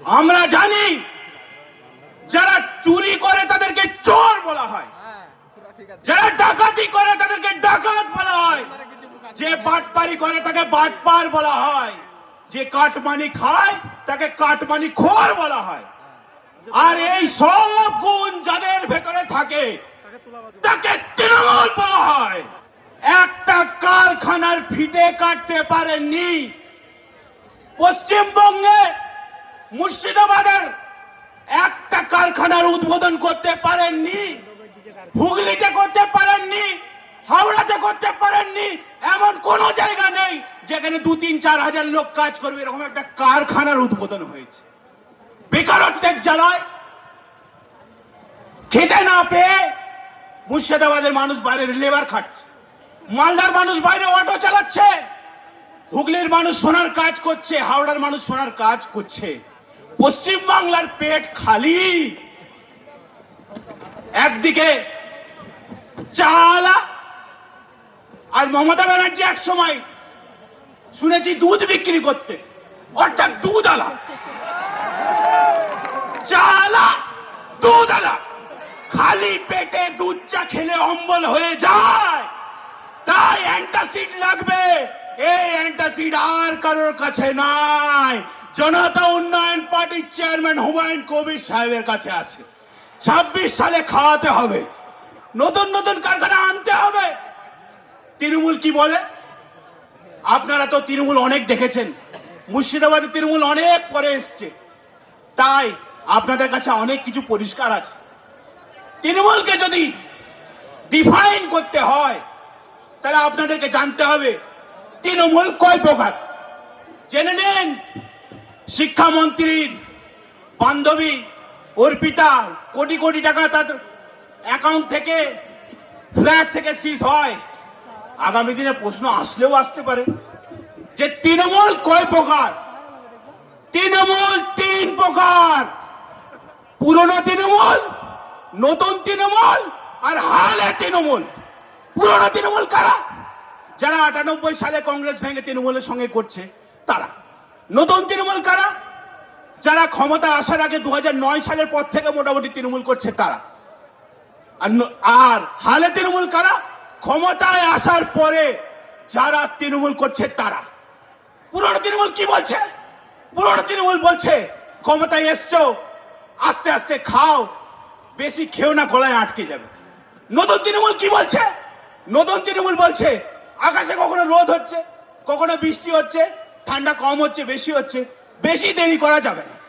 আমরা জানি যারা চুরি করে তাদেরকে চোর বলা হয়। হ্যাঁ যারা ডাকাতি করে তাদেরকে ডাকাত বলা হয়। যে বাটপারি করে তাকে বাটপার বলা হয়। যে কাটমানি খায় তাকে কাটমানি খোর বলা হয়। আর এই সব গুণ যাদের ভেতরে থাকে তাকে তৃণমূল বলা হয়। একটা কারখানার ফিতে কাটতে পারেননি। পশ্চিমবঙ্গে মুর্শিদাবাদের একটা কারখানার উদ্বোধন করতে পারেননি, হুগলিতে করতে পারেননি, হাওড়াতে করতে পারেননি, এমন কোন জায়গা নেই যেখানে দু তিন চার হাজার লোক কাজ করবে, এরকম একটা কারখানার উদ্বোধন হয়েছে। বেকারত্বের জ্বালায় খেতে না পেয়ে মুর্শিদাবাদের মানুষ বাইরে লেবার খাটছে, মালদার মানুষ বাইরে অটো চালাচ্ছে, হুগলির মানুষ সোনার কাজ করছে, হাওড়ার মানুষ সোনার কাজ করছে। পশ্চিম বাংলার পেট খালি। একদিকে চালা আর মমতা ব্যানার্জি এক সময় শুনেছি দুধ বিক্রি করতে, অর্থাৎ দুধ আলা চালা দুধ আলা খালি পেটে দুধ চা খেলে অম্বল হয়ে যায়। তাই অ্যান্টাসিড লাগবে। এই অ্যান্টাসিড আর কারোর কাছে নাই। জনতা উন্নয়ন পার্টির চেয়ারম্যান হুমায়ুন কবির সাহেবের কাছে আছে। ছাব্বিশ সালে খাওয়াতে হবে। নতুন নতুন কারখানা আনতে হবে। তৃণমূল কি বলে? আপনারা তো তৃণমূল অনেক দেখেছেন। মুর্শিদাবাদে তৃণমূল অনেক পরে এসছে। তাই আপনাদের কাছে অনেক কিছু পরিষ্কার আছে। তৃণমূলকে যদি ডিফাইন করতে হয়, তাহলে আপনাদেরকে জানতে হবে, তৃণমূল কয় প্রকার? জেনে নিন। শিক্ষামন্ত্রীর বান্ধবী অর্পিতা কোটি কোটি টাকা তাদের অ্যাকাউন্ট থেকে ফ্ল্যাট থেকে সিজ হয়। আগামী দিনে প্রশ্ন আসলেও আসতে পারে যে তৃণমূল কয় প্রকার? তৃণমূল তিন প্রকার। পুরনো তৃণমূল, নতুন তৃণমূল আর হালে তৃণমূল। পুরনো তৃণমূল কারা? যারা আটানব্বই সালে কংগ্রেস ভেঙে তৃণমূলের সঙ্গে করছে, তারা। নতুন তৃণমূল কারা? যারা ক্ষমতা আসার আগে দু হাজার নয় সালের পর থেকে মোটামুটি তৃণমূল করছে তারা। আর আর হালে তৃণমূল কারা? ক্ষমতায় আসার পরে যারা তৃণমূল করছে তারা। পুরনো তৃণমূল কি বলছে? পুরনো তৃণমূল বলছে, ক্ষমতায় এসছো, আস্তে আস্তে খাও, বেশি খেও না, গলায় আটকে যাবে। নতুন তৃণমূল কি বলছে? নতুন তৃণমূল বলছে, আকাশে কখনো রোদ হচ্ছে, কখনো বৃষ্টি হচ্ছে ঠান্ডা কম হচ্ছে বেশি হচ্ছে বেশি দেরি করা যাবে না।